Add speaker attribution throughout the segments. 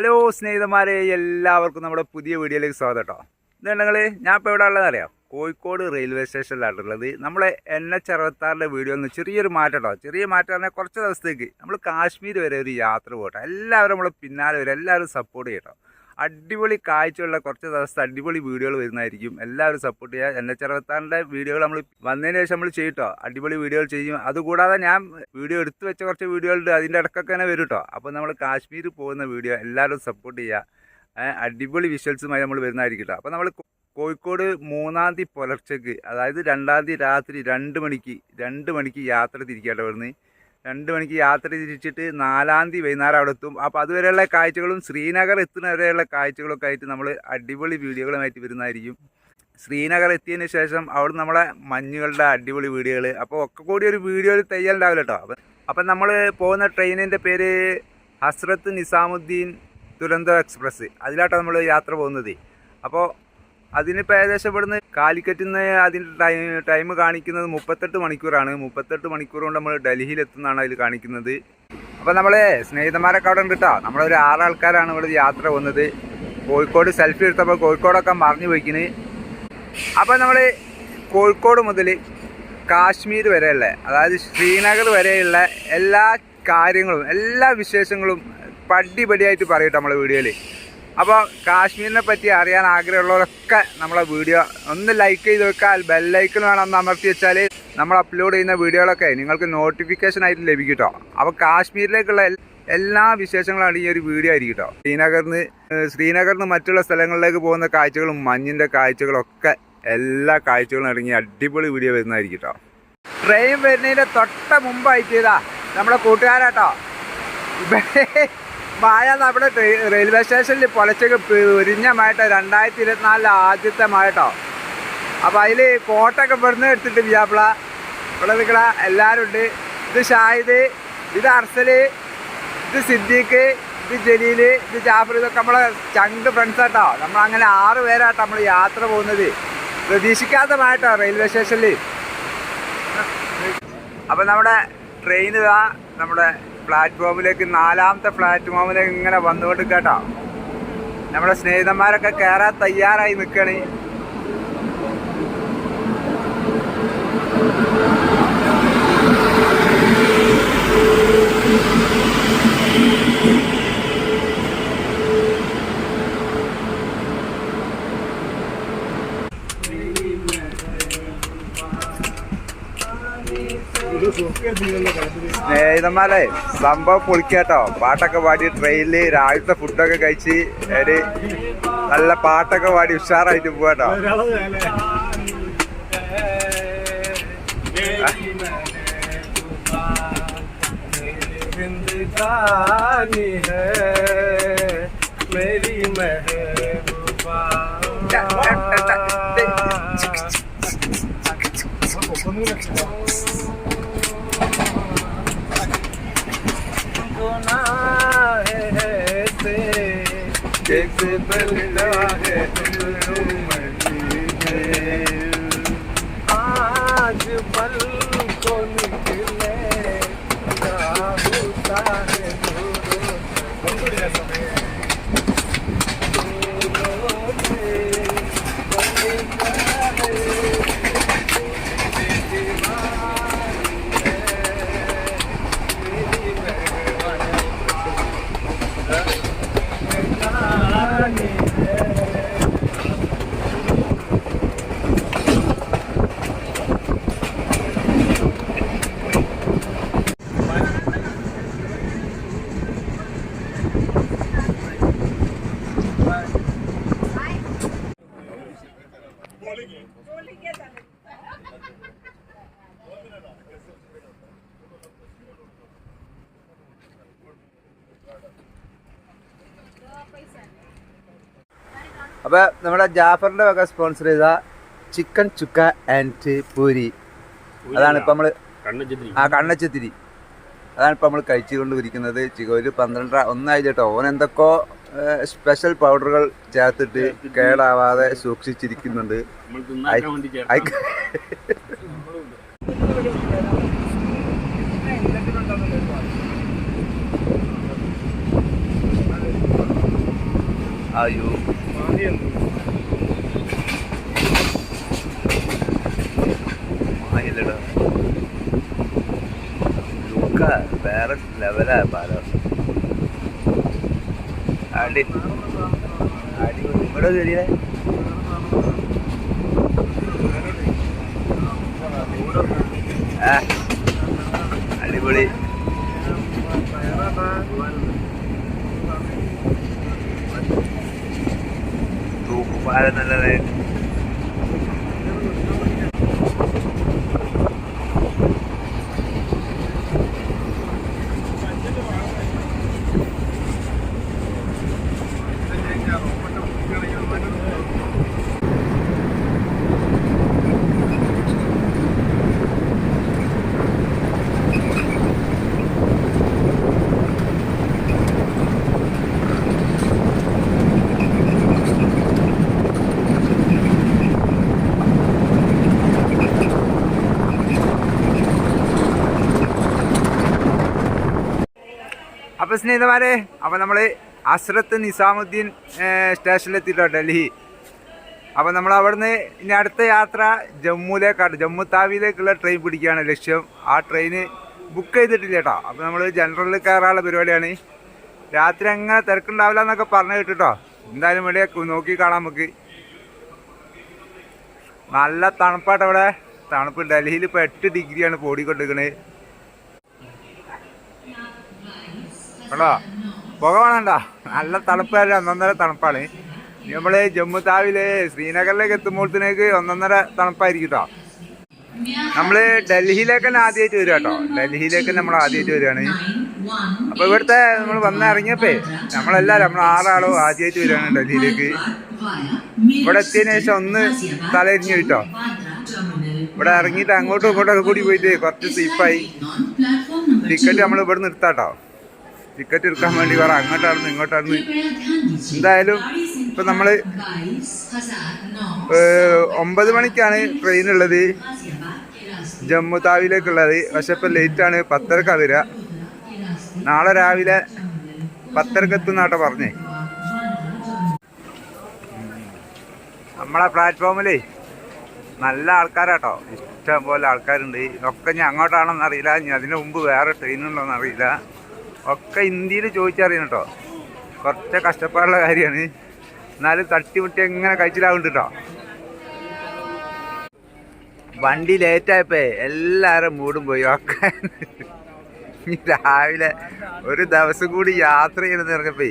Speaker 1: Hello സ്നേഹിതന്മാരെ എല്ലാവർക്കും നമ്മുടെ പുതിയ വീഡിയോയിലേക്ക് സ്വാഗതം കേട്ടോ എന്താണെങ്കിൽ ഞാൻ ഇപ്പോൾ എവിടെ ഉള്ളതെന്ന് അറിയാം? കോഴിക്കോട് റെയിൽവേ സ്റ്റേഷനിലായിട്ടുള്ളത് നമ്മളെ എൻ എച്ച് അറുപത്താറിന്റെ വീഡിയോ ഒന്ന് ചെറിയൊരു മാറ്റം കേട്ടോ ചെറിയ മാറ്റം പറഞ്ഞാൽ കുറച്ച് ദിവസത്തേക്ക് നമ്മൾ കാശ്മീർ വരെ ഒരു യാത്ര പോകട്ടോ എല്ലാവരും നമ്മൾ പിന്നാലെ വരും എല്ലാവരും സപ്പോർട്ട് ചെയ്യട്ടോ അടിപൊളി കാഴ്ചയുള്ള കുറച്ച് ദിവസത്തെ അടിപൊളി വീഡിയോകൾ വരുന്നതായിരിക്കും. എല്ലാവരും സപ്പോർട്ട് ചെയ്യുക. എൻ എച്ച് അറുപത്താറിന്റെ വീഡിയോകൾ നമ്മൾ വന്നതിന് ശേഷം നമ്മൾ ചെയ്യട്ടോ. അടിപൊളി വീഡിയോകൾ ചെയ്യും. അതുകൂടാതെ ഞാൻ വീഡിയോ എടുത്തു വെച്ച കുറച്ച് വീഡിയോകളുണ്ട്. അതിന്റെ ഇടക്കൊക്കെ തന്നെ വരും കേട്ടോ അപ്പോൾ നമ്മൾ കാശ്മീർ പോകുന്ന വീഡിയോ എല്ലാവരും സപ്പോർട്ട് ചെയ്യുക. അടിപൊളി വിഷ്വൽസുമായി നമ്മൾ വരുന്നതായിരിക്കും കേട്ടോ അപ്പോൾ നമ്മൾ കോഴിക്കോട് മൂന്നാം തീയതി പുലർച്ചയ്ക്ക് അതായത് രണ്ടാം തീയതി രാത്രി രണ്ട് മണിക്ക് രണ്ട് മണിക്ക് യാത്ര തിരിക്കട്ടെ ഇവിടുന്ന്. രണ്ട് മണിക്ക് യാത്ര തിരിച്ചിട്ട് നാലാം തീയതി വൈകുന്നേരം അവിടെ എത്തും. അപ്പോൾ അതുവരെയുള്ള കാഴ്ചകളും ശ്രീനഗർ എത്തുന്നവരെയുള്ള കാഴ്ചകളൊക്കെ ആയിട്ട് നമ്മൾ അടിപൊളി വീഡിയോകളുമായിട്ട് വരുന്നതായിരിക്കും. ശ്രീനഗർ എത്തിയതിന് ശേഷം അവിടെ നമ്മളെ മഞ്ഞുകളുടെ അടിപൊളി വീഡിയോകൾ അപ്പോൾ ഒക്കെ കൂടി ഒരു വീഡിയോയിൽ തയ്യാറുണ്ടാവില്ല കേട്ടോ അപ്പം അപ്പം നമ്മൾ പോകുന്ന ട്രെയിനിന്റെ പേര് ഹസ്രത്ത് നിസാമുദ്ദീൻ തുരന്തോ എക്സ്പ്രസ്. അതിലാട്ടോ നമ്മൾ യാത്ര പോകുന്നത്. അപ്പോൾ അതിനിപ്പോൾ ഏകദേശം ഇവിടുന്ന് കാലിക്കറ്റിൽ നിന്ന് അതിന്റെ ടൈം ടൈം കാണിക്കുന്നത് മുപ്പത്തെട്ട് മണിക്കൂറാണ്. മുപ്പത്തെട്ട് മണിക്കൂർ കൊണ്ട് നമ്മൾ ഡൽഹിയിൽ എത്തുന്നതാണ് അതിൽ കാണിക്കുന്നത്. അപ്പോൾ നമ്മളെ സ്നേഹിതന്മാരൊക്കെ അവിടെ ഉണ്ട് കേട്ടോ നമ്മളൊരു ആറാൾക്കാരാണ് ഇവിടെ യാത്ര വന്നത് കോഴിക്കോട് സെൽഫി എടുത്തപ്പോൾ കോഴിക്കോടൊക്കെ മറിഞ്ഞു പോയിക്കിന്. അപ്പോൾ നമ്മൾ കോഴിക്കോട് മുതൽ കാശ്മീർ വരെയുള്ള അതായത് ശ്രീനഗർ വരെയുള്ള എല്ലാ കാര്യങ്ങളും എല്ലാ വിശേഷങ്ങളും പടിപടിയായിട്ട് പറയട്ടെ നമ്മളെ വീഡിയോയിൽ അപ്പോൾ കാശ്മീരിനെ പറ്റി അറിയാൻ ആഗ്രഹമുള്ളവരൊക്കെ നമ്മളെ വീഡിയോ ഒന്ന് ലൈക്ക് ചെയ്ത് വെക്കുക. ബെല്ലൈക്കൺ വേണം ഒന്ന് അമർത്തി വെച്ചാൽ നമ്മൾ അപ്ലോഡ് ചെയ്യുന്ന വീഡിയോകളൊക്കെ നിങ്ങൾക്ക് നോട്ടിഫിക്കേഷൻ ആയിട്ട് ലഭിക്കും കേട്ടോ അപ്പോൾ കാശ്മീരിലേക്കുള്ള എല്ലാ വിശേഷങ്ങളാണ് ഈ ഒരു വീഡിയോ ആയിരിക്കും കേട്ടോ ശ്രീനഗറിൽ നിന്ന് മറ്റുള്ള സ്ഥലങ്ങളിലേക്ക് പോകുന്ന കാഴ്ചകളും മഞ്ഞിന്റെ കാഴ്ചകളൊക്കെ എല്ലാ കാഴ്ചകളും അടങ്ങിയ അടിപൊളി വീഡിയോ വരുന്നതായിരിക്കും കേട്ടോ ട്രെയിൻ വരുന്നതിന്റെ തൊട്ട മുമ്പായിട്ട് ഇതാ നമ്മുടെ കൂട്ടുകാരാട്ടോ ട്രെ- റെയിൽവേ സ്റ്റേഷനിൽ പൊലച്ചക്ക് മായിട്ടോ രണ്ടായിരത്തി ഇരുപത്തിനാലിലെ ആദ്യത്തെ മായട്ടോ അപ്പോൾ അതിൽ കോട്ടൊക്കെ ഇവിടുന്ന് എടുത്തിട്ട് വിജാപ്ല ഇവിടെ നിൽക്കണ എല്ലാവരും ഉണ്ട് ഇത് ഷാഹിദ് ഇത് അർസൽ ഇത് സിദ്ദീഖ് ഇത് ജലീൽ ഇത് ജാഫർ. ഇതൊക്കെ നമ്മളെ ചങ്ക് ഫ്രണ്ട്സ് ആട്ടോ. നമ്മൾ അങ്ങനെ ആറ് പേരാട്ടോ നമ്മൾ യാത്ര പോകുന്നത്. പ്രതീക്ഷിക്കാത്തമായിട്ടോ റെയിൽവേ സ്റ്റേഷനിൽ അപ്പം നമ്മുടെ ട്രെയിൻ നമ്മുടെ പ്ലാറ്റ്ഫോമിലേക്ക് നാലാമത്തെ പ്ലാറ്റ്ഫോമിലേക്ക് ഇങ്ങനെ വന്നുകൊണ്ട് കേട്ടോ നമ്മുടെ സ്നേഹിതന്മാരൊക്കെ കയറാൻ തയ്യാറായി നിൽക്കണേ സ്നേഹിതന്മാരെ സംഭവം പൊളിക്കാട്ടോ. പാട്ടൊക്കെ പാടി ട്രെയിനിൽ രാവിലത്തെ ഫുഡൊക്കെ കഴിച്ച് ഒരു നല്ല പാട്ടൊക്കെ പാടി ഉഷാറായിട്ട് പോവാട്ടോ.
Speaker 2: गुनाह है से जैसे बदला है
Speaker 1: അപ്പൊ നമ്മുടെ ജാഫറിന്റെ വക സ്പോൺസർ ചെയ്ത ചിക്കൻ ചുക്ക ആൻഡ് പൂരി. അതാണ് ഇപ്പൊ നമ്മൾ ആ കണ്ണച്ചത്തിരി. അതാണ് ഇപ്പൊ നമ്മൾ കഴിച്ചുകൊണ്ടിരിക്കുന്നത്. ഒരു പന്ത്രണ്ട് ഒന്നായി കേട്ടോ. ഓൻ എന്തൊക്കെയോ സ്പെഷ്യൽ പൗഡറുകൾ ചേർത്തിട്ട് കേടാവാതെ സൂക്ഷിച്ചിരിക്കുന്നുണ്ട്. അയ്- അയ്യോ മായില്ലടാ. ലുക്ക വേറെ ലെവലായ പാലം അടി ഇവിടെ കയറിയേ ആ അടിപൊളി തൂക്കുപാലം നല്ലത് അപ്പൊ സ്നേഹിതമാരെ അപ്പൊ നമ്മൾ അസ്രത്ത് നിസാമുദ്ദീൻ സ്റ്റേഷനിൽ എത്തിയിട്ടോ ഡൽഹി. അപ്പൊ നമ്മൾ അവിടുന്ന് ഇനി അടുത്ത യാത്ര ജമ്മുവിലേക്കാണ് ജമ്മു താവിയിലേക്കുള്ള ട്രെയിൻ പിടിക്കുകയാണ് ലക്ഷ്യം. ആ ട്രെയിന് ബുക്ക് ചെയ്തിട്ടില്ല കേട്ടോ. അപ്പൊ നമ്മൾ ജനറലിൽ കയറാനുള്ള പരിപാടിയാണ്. രാത്രി അങ്ങനെ തിരക്കുണ്ടാവില്ല എന്നൊക്കെ പറഞ്ഞു കേട്ടോ എന്തായാലും ഇവിടെ നോക്കി കാണാം നമുക്ക്. നല്ല തണുപ്പാട്ടോ ഇവിടെ. തണുപ്പ് ഡൽഹിയിൽ ഇപ്പോൾ എട്ട് ഡിഗ്രിയാണ് ഓടിക്കൊണ്ടിരിക്കുന്നത് കേട്ടോ പുക വേണണ്ട നല്ല തണുപ്പല്ല ഒന്നൊന്നര തണുപ്പാണ്. നമ്മൾ ജമ്മു താവിൽ ശ്രീനഗറിലേക്ക് എത്തുമ്പോഴത്തേക്ക് ഒന്നൊന്നര തണുപ്പായിരിക്കും കേട്ടോ നമ്മൾ ഡൽഹിയിലേക്ക് തന്നെ ആദ്യമായിട്ട് വരിക കേട്ടോ. ഡൽഹിയിലേക്ക് നമ്മൾ ആദ്യമായിട്ട് വരികയാണ്. അപ്പൊ ഇവിടുത്തെ നമ്മൾ വന്നിറങ്ങിയപ്പേ നമ്മളെല്ലാരും നമ്മൾ ആറാളും ആദ്യമായിട്ട് വരികയാണ് ഡൽഹിയിലേക്ക്. ഇവിടെ എത്തിയതിനു ശേഷം ഒന്ന് തലയിരിഞ്ഞു കേട്ടോ. ഇവിടെ ഇറങ്ങിയിട്ട് അങ്ങോട്ടും ഇങ്ങോട്ടൊക്കെ കൂടി പോയിട്ട് കുറച്ച് സീപ്പായി ടിക്കറ്റ് നമ്മൾ ഇവിടെ നിർത്താട്ടോ ടിക്കറ്റ് എടുക്കാൻ വേണ്ടി വേറെ അങ്ങോട്ടായിരുന്നു ഇങ്ങോട്ടായിരുന്നു. എന്തായാലും ഇപ്പം നമ്മൾ ഒമ്പത് മണിക്കാണ് ട്രെയിൻ ഉള്ളത്. ജമ്മു താവിലേക്കുള്ളത്. പക്ഷെ ഇപ്പം ലേറ്റ് ആണ് പത്തരക്ക വരിക നാളെ രാവിലെ പത്തരക്ക് എത്തുന്നാട്ടോ പറഞ്ഞേ. നമ്മളെ പ്ലാറ്റ്ഫോമിലേ നല്ല ആൾക്കാരാട്ടോ ഇഷ്ടം പോലെ ആൾക്കാരുണ്ട്. ഒക്കെ അങ്ങോട്ടാണെന്ന് അറിയില്ല. ഇനി അതിന് മുമ്പ് വേറെ ട്രെയിൻ ഉണ്ടോന്ന് അറിയില്ല. ഒക്കെ ഹിന്ദിയിൽ ചോദിച്ചറിയണം കേട്ടോ. കുറച്ച് കഷ്ടപ്പാടുള്ള കാര്യമാണ്. എന്നാലും തട്ടിമുട്ടി എങ്ങനെ കഴിച്ചിലാവുന്നുണ്ട് കേട്ടോ. വണ്ടി ലേറ്റായപ്പോ എല്ലാവരും മൂടും പോയി ഒക്കെ. രാവിലെ ഒരു ദിവസം കൂടി യാത്ര ചെയ്യണമെന്ന് പറഞ്ഞപ്പോ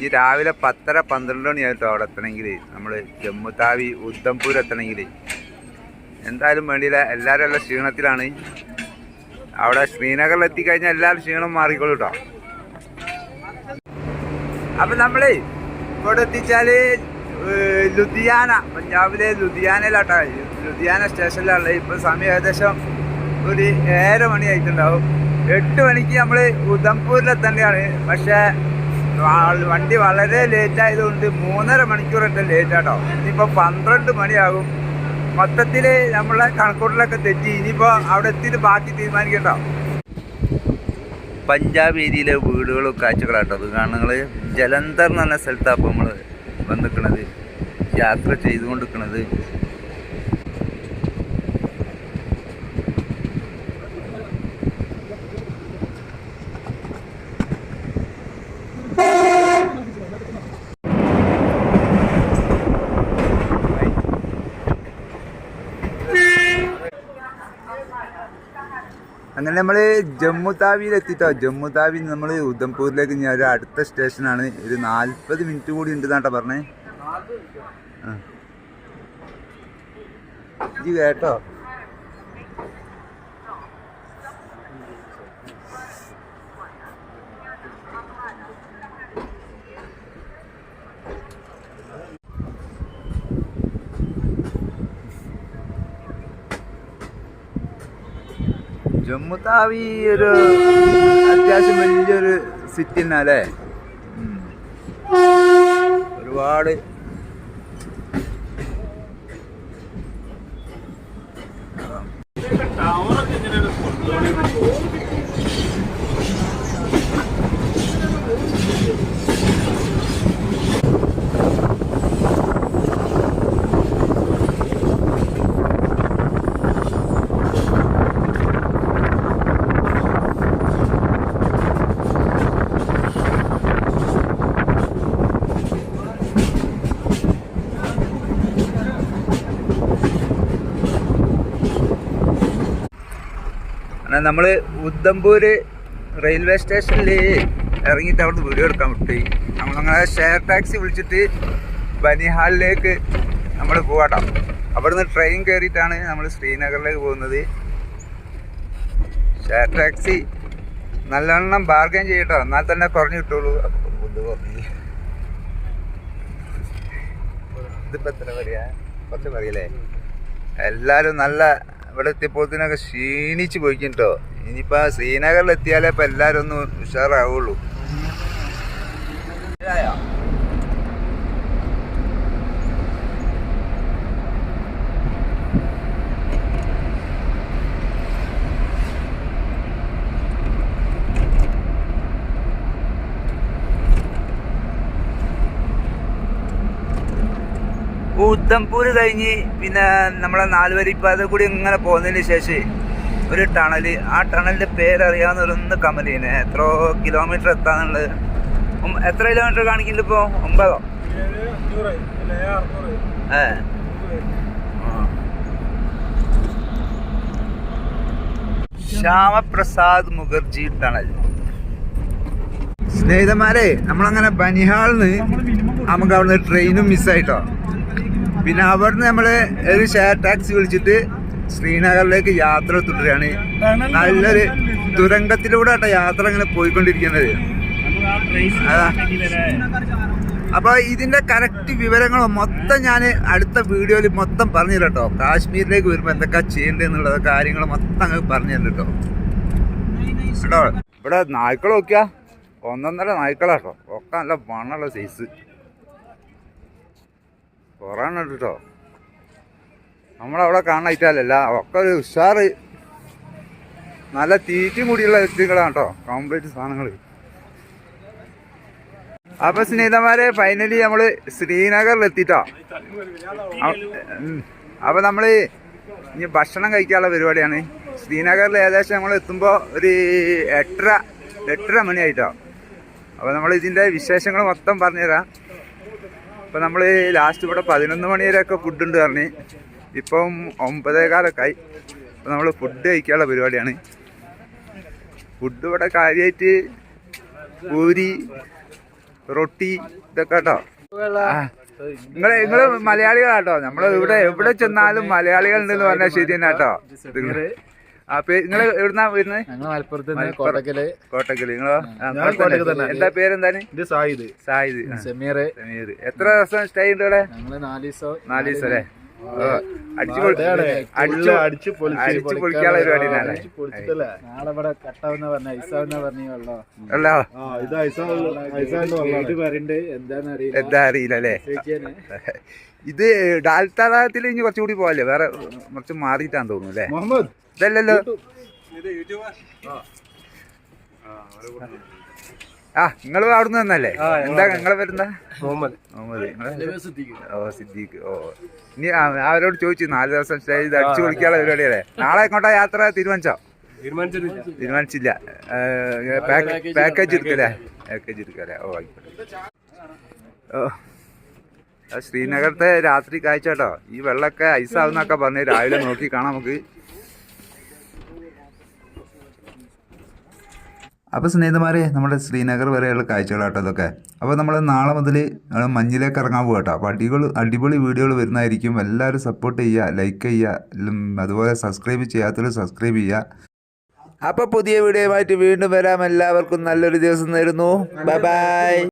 Speaker 1: ഈ രാവിലെ പത്തര പന്ത്രണ്ട് മണി ആയിട്ടോ അവിടെ എത്തണമെങ്കിൽ. നമ്മൾ ജമ്മു താവി ഉദ്ധംപൂർ എത്തണമെങ്കിൽ. എന്തായാലും വേണ്ടിയില്ല. എല്ലാവരും ക്ഷീണത്തിലാണ്. അവിടെ ശ്രീനഗറിൽ എത്തിക്കഴിഞ്ഞാൽ എല്ലാവരും ക്ഷീണം മാറിക്കോളൂ കേട്ടോ അപ്പൊ നമ്മൾ ഇവിടെ എത്തിച്ചാൽ ലുധിയാന പഞ്ചാബിലെ ലുധിയാനയിലാട്ടോ. ലുധിയാന സ്റ്റേഷനിലാണ് ഇപ്പൊ സമയം ഏകദേശം ഒരു ഏഴര മണി ആയിട്ടുണ്ടാവും. എട്ട് മണിക്ക് നമ്മൾ ഉധംപൂരിലെത്തേണ്ടതാണ് പക്ഷെ പക്ഷേ വണ്ടി വളരെ ലേറ്റ് ആയതുകൊണ്ട് മൂന്നര മണിക്കൂറൊക്കെ ലേറ്റ് ആട്ടോ. ഇനിയിപ്പോൾ പന്ത്രണ്ട് മണിയാകും. മൊത്തത്തിൽ നമ്മളെ കണക്കൂട്ടിലൊക്കെ തെറ്റി. ഇനിയിപ്പോ അവിടെ എത്തിയിട്ട് ബാക്കി തീരുമാനിക്കണ്ട പഞ്ചാബ് ഏരിയയിലെ വീടുകളും കാഴ്ചകളാട്ടോ. അത് കാരണം നിങ്ങൾ ജലന്ധർ എന്ന് പറഞ്ഞ സ്ഥലത്താണ് അപ്പോൾ നമ്മൾ വന്നിക്കണത്. യാത്ര ചെയ്തുകൊണ്ടിരിക്കണത്. അങ്ങനെ നമ്മൾ ജമ്മു താവിയിൽ എത്തിട്ടോ? ജമ്മു താവി നമ്മൾ ഉദംപൂരിലേക്ക് ഇനി ഒരു അടുത്ത സ്റ്റേഷനാണ്. ഒരു നാൽപ്പത് മിനിറ്റ് കൂടി ഉണ്ട് എന്നാട്ടോ പറഞ്ഞേ. ആ. ജി കേട്ടോ? ജമ്മു താവി ഒരു അത്യാവശ്യം വലിയൊരു സിറ്റി തന്നെ അല്ലേ ഉം. ഒരുപാട് നമ്മൾ ഉദ്ധംപൂര് റെയിൽവേ സ്റ്റേഷനിൽ ഇറങ്ങിയിട്ട് അവിടുന്ന് വീഡിയോ എടുക്കാൻ വിട്ടു. നമ്മളങ്ങനെ ഷെയർ ടാക്സി വിളിച്ചിട്ട് ബനിഹാലിലേക്ക് നമ്മൾ പോവാട്ടോ. അവിടുന്ന് ട്രെയിൻ കയറിയിട്ടാണ് നമ്മൾ ശ്രീനഗറിലേക്ക് പോകുന്നത്. ഷെയർ ടാക്സി നല്ലവണ്ണം ബാർഗൈൻ ചെയ്യട്ടോ. എന്നാൽ തന്നെ കുറഞ്ഞു കിട്ടുള്ളൂ. ഇത് കുറഞ്ഞു ഇതിപ്പോൾ എത്ര പറയാ കുറച്ച് പറയില്ലേ എല്ലാവരും നല്ല ഇവിടെ എത്തിയപ്പോഴത്തേനൊക്കെ ക്ഷീണിച്ച് പോയിട്ടോ ഇനിയിപ്പോൾ ശ്രീനഗറിൽ എത്തിയാലേ ഇപ്പം എല്ലാവരും ഒന്ന് ഉഷാറാവുള്ളൂ. ഉദ്ധംപൂര് കഴിഞ്ഞ് പിന്നെ നമ്മളെ നാലുവരിപ്പാത കൂടി ഇങ്ങനെ പോകുന്നതിന് ശേഷം ഒരു ടണൽ ആ ടണലിന്റെ പേരറിയാവുന്നവരൊന്ന് കമന്റ് ചെയ്യുന്നത് എത്ര കിലോമീറ്റർ എത്താന്നുള്ളത് എത്ര കിലോമീറ്റർ കാണിക്കില്ല ഇപ്പോൾ ഒമ്പതോ? ഏ. ശ്യാമപ്രസാദ് മുഖർജി ടണൽ. സ്നേഹിതന്മാരെ നമ്മളങ്ങനെ ബനിഹാളിന്ന് നമുക്ക് അവിടുന്ന് ട്രെയിനും മിസ്സായിട്ടോ പിന്നെ അവിടുന്ന് നമ്മൾ ഒരു ഷെയർ ടാക്സി വിളിച്ചിട്ട് ശ്രീനഗറിലേക്ക് യാത്ര തുടരുകയാണ്. നല്ലൊരു തുരങ്കത്തിലൂടെ ആട്ടെ യാത്ര ഇങ്ങനെ പോയിക്കൊണ്ടിരിക്കുന്നത്. അതാ. അപ്പൊ ഇതിന്റെ കറക്റ്റ് വിവരങ്ങൾ മൊത്തം ഞാൻ അടുത്ത വീഡിയോയിൽ മൊത്തം പറഞ്ഞു തരാം കേട്ടോ. കാശ്മീരിലേക്ക് വരുമ്പോ എന്തൊക്കെ ചെയ്യേണ്ടത് എന്നുള്ള കാര്യങ്ങൾ മൊത്തം അങ്ങ് പറഞ്ഞു തരും കേട്ടോ. കേട്ടോ? ഇവിടെ നായ്ക്കൾ നോക്കിയാ ഒന്നൊന്നര നായ്ക്കളാട്ടോ ഒക്കെ നല്ല മണ്ണുള്ള സൈസ് കുറവാണ് കേട്ടോ നമ്മളവിടെ കാണായിട്ടല്ല ഒക്കെ ഒരു ഉഷാറ് നല്ല തീറ്റി കൂടിയുള്ള വ്യക്തികളാണ് കേട്ടോ കോംപ്ലീറ്റ് സാധനങ്ങൾ അപ്പൊ സ്നേഹിതന്മാരെ ഫൈനലി നമ്മൾ ശ്രീനഗറിൽ എത്തിട്ടോ അപ്പൊ നമ്മൾ ഇനി ഭക്ഷണം കഴിക്കാനുള്ള പരിപാടിയാണ്. ശ്രീനഗറിൽ ഏകദേശം നമ്മൾ എത്തുമ്പോൾ ഒരു എട്ടര എട്ടര മണിയായിട്ടോ. അപ്പോൾ നമ്മൾ ഇതിന്റെ വിശേഷങ്ങൾ മൊത്തം പറഞ്ഞുതരാം. അപ്പോൾ നമ്മൾ ലാസ്റ്റ് ഇവിടെ പതിനൊന്ന് മണി വരെയൊക്കെ ഫുഡ് ഉണ്ട് പറഞ്ഞ്. ഇപ്പം ഒമ്പതേകാലൊക്കെ ആയി അപ്പം നമ്മൾ ഫുഡ് കഴിക്കാനുള്ള പരിപാടിയാണ്. ഫുഡ് ഇവിടെ കാര്യമായിട്ട് പൂരി റൊട്ടി ഇതൊക്കെ കേട്ടോ. നിങ്ങൾ നിങ്ങൾ മലയാളികളാട്ടോ. നമ്മൾ ഇവിടെ എവിടെ ചെന്നാലും മലയാളികൾ ഉണ്ടെന്ന് പറഞ്ഞാൽ ശരി തന്നെ കേട്ടോ. അപ്പൊ നിങ്ങൾ എവിടുന്നാ വരുന്നത്
Speaker 2: ഞങ്ങൾ മലപ്പുറത്ത്. കോട്ടക്കൽ. കോട്ടക്കൽ. നിങ്ങളോ.
Speaker 1: എന്താ പേരെന്താണ്
Speaker 2: ഇത് സായിദ്.
Speaker 1: സായിദ്.
Speaker 2: സമീർ
Speaker 1: സമീർ എത്ര ദിവസം സ്റ്റേ ഉണ്ട് ഇവിടെ?
Speaker 2: നാല് ദിവസം
Speaker 1: നാല് ദിവസം അല്ലേ? അടിച്ചു അടിച്ചു
Speaker 2: അടിച്ചു
Speaker 1: പൊളിക്കാനുള്ള പരിപാടി തന്നെ
Speaker 2: നാളെ ഇവിടെ കട്ടാവുന്ന പറഞ്ഞ ഐസാവുന്ന പറഞ്ഞ വെള്ളം
Speaker 1: അല്ലോ
Speaker 2: ഇത് പറയണ്ട് എന്താന്ന് അറിയില്ല.
Speaker 1: എന്താ അറിയില്ല അല്ലേ. ഇത് ഡാൽത്തടാകത്തിൽ ഇനി കുറച്ചുകൂടി പോവല്ലേ? വേറെ കുറച്ച് മാറിയിട്ടാന്ന് തോന്നുന്നു അല്ലേ?
Speaker 2: മുഹമ്മദ്
Speaker 1: ഇതല്ലല്ലോ. ആ നിങ്ങൾ അവിടുന്ന് തന്നല്ലേ എന്താ നിങ്ങളെ പേരെന്താ?
Speaker 2: മുഹമ്മദ്.
Speaker 1: മുഹമ്മദ്. നിങ്ങളെ ഓ സിദ്ദീഖ്. ഓ. ഇനി അവരോട് ചോദിച്ചു നാല് ദിവസം സ്റ്റേ ചെയ്ത് അടിച്ചു കുളിക്കാനുള്ള പരിപാടിയല്ലേ? നാളെ എങ്ങോട്ടാ യാത്ര? തീരുമാനിച്ചോ തീരുമാനിച്ചില്ല പാക്കേജ് എടുക്കല്ലേ? പാക്കേജ് എടുക്കല്ലേ ഓ ഓ. ശ്രീനഗരത്തെ രാത്രി കാഴ്ച കേട്ടോ. ഈ വെള്ളമൊക്കെ ഐസാവുന്നൊക്കെ പറഞ്ഞു രാവിലെ നോക്കി കാണാം നമുക്ക്. അപ്പോൾ സ്നേഹിതന്മാരെ നമ്മുടെ ശ്രീനഗർ വരെയുള്ള കാഴ്ചകളാട്ടോ ഇതൊക്കെ. അപ്പോൾ നമ്മൾ നാളെ മുതൽ മഞ്ഞിലേക്ക് ഇറങ്ങാൻ പോകട്ടോ അപ്പോൾ അടിപൊളി അടിപൊളി വീഡിയോകൾ വരുന്നതായിരിക്കും. എല്ലാവരും സപ്പോർട്ട് ചെയ്യുക ലൈക്ക് ചെയ്യുക അതുപോലെ സബ്സ്ക്രൈബ് ചെയ്യാത്തവർ സബ്സ്ക്രൈബ് ചെയ്യുക. അപ്പോൾ പുതിയ വീഡിയോയുമായിട്ട് വീണ്ടും വരാം. എല്ലാവർക്കും നല്ലൊരു ദിവസം നേരുന്നു. ബൈ